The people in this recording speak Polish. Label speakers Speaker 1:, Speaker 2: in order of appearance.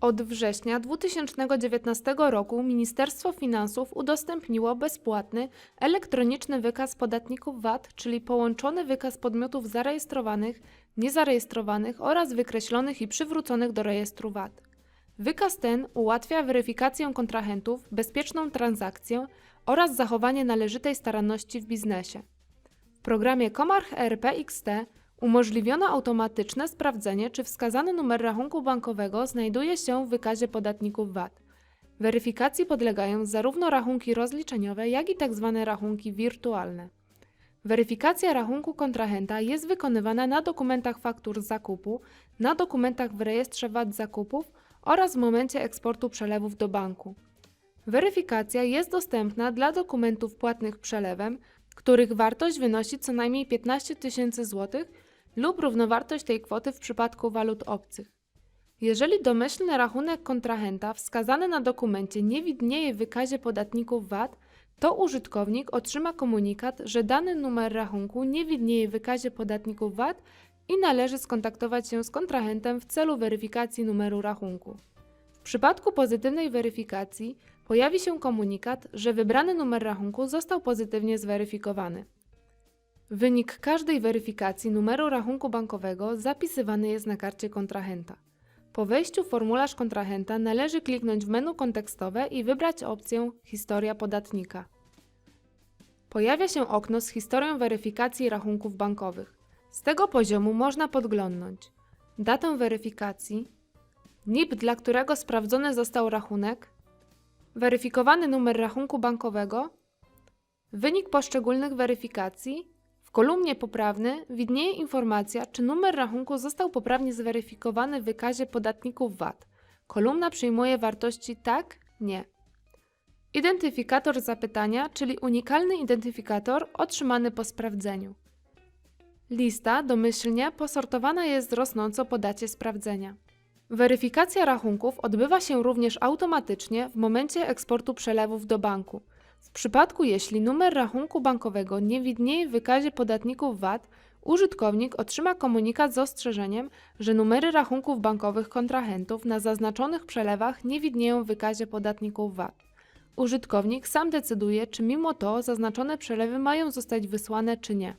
Speaker 1: Od września 2019 roku Ministerstwo Finansów udostępniło bezpłatny elektroniczny wykaz podatników VAT, czyli połączony wykaz podmiotów zarejestrowanych, niezarejestrowanych oraz wykreślonych i przywróconych do rejestru VAT. Wykaz ten ułatwia weryfikację kontrahentów, bezpieczną transakcję oraz zachowanie należytej staranności w biznesie. W programie Comarch ERP XT umożliwiono automatyczne sprawdzenie, czy wskazany numer rachunku bankowego znajduje się w wykazie podatników VAT. Weryfikacji podlegają zarówno rachunki rozliczeniowe, jak i tzw. rachunki wirtualne. Weryfikacja rachunku kontrahenta jest wykonywana na dokumentach faktur zakupu, na dokumentach w rejestrze VAT zakupów oraz w momencie eksportu przelewów do banku. Weryfikacja jest dostępna dla dokumentów płatnych przelewem, których wartość wynosi co najmniej 15 tysięcy złotych lub równowartość tej kwoty w przypadku walut obcych. Jeżeli domyślny rachunek kontrahenta wskazany na dokumencie nie widnieje w wykazie podatników VAT, to użytkownik otrzyma komunikat, że dany numer rachunku nie widnieje w wykazie podatników VAT i należy skontaktować się z kontrahentem w celu weryfikacji numeru rachunku. W przypadku pozytywnej weryfikacji pojawi się komunikat, że wybrany numer rachunku został pozytywnie zweryfikowany. Wynik każdej weryfikacji numeru rachunku bankowego zapisywany jest na karcie kontrahenta. Po wejściu w formularz kontrahenta należy kliknąć w menu kontekstowe i wybrać opcję Historia podatnika. Pojawia się okno z historią weryfikacji rachunków bankowych. Z tego poziomu można podglądnąć datę weryfikacji, NIP, dla którego sprawdzony został rachunek, weryfikowany numer rachunku bankowego, wynik poszczególnych weryfikacji. W kolumnie poprawny widnieje informacja, czy numer rachunku został poprawnie zweryfikowany w wykazie podatników VAT. Kolumna przyjmuje wartości tak, nie. Identyfikator zapytania, czyli unikalny identyfikator otrzymany po sprawdzeniu. Lista domyślnie posortowana jest rosnąco po dacie sprawdzenia. Weryfikacja rachunków odbywa się również automatycznie w momencie eksportu przelewów do banku. W przypadku jeśli numer rachunku bankowego nie widnieje w wykazie podatników VAT, użytkownik otrzyma komunikat z ostrzeżeniem, że numery rachunków bankowych kontrahentów na zaznaczonych przelewach nie widnieją w wykazie podatników VAT. Użytkownik sam decyduje, czy mimo to zaznaczone przelewy mają zostać wysłane czy nie.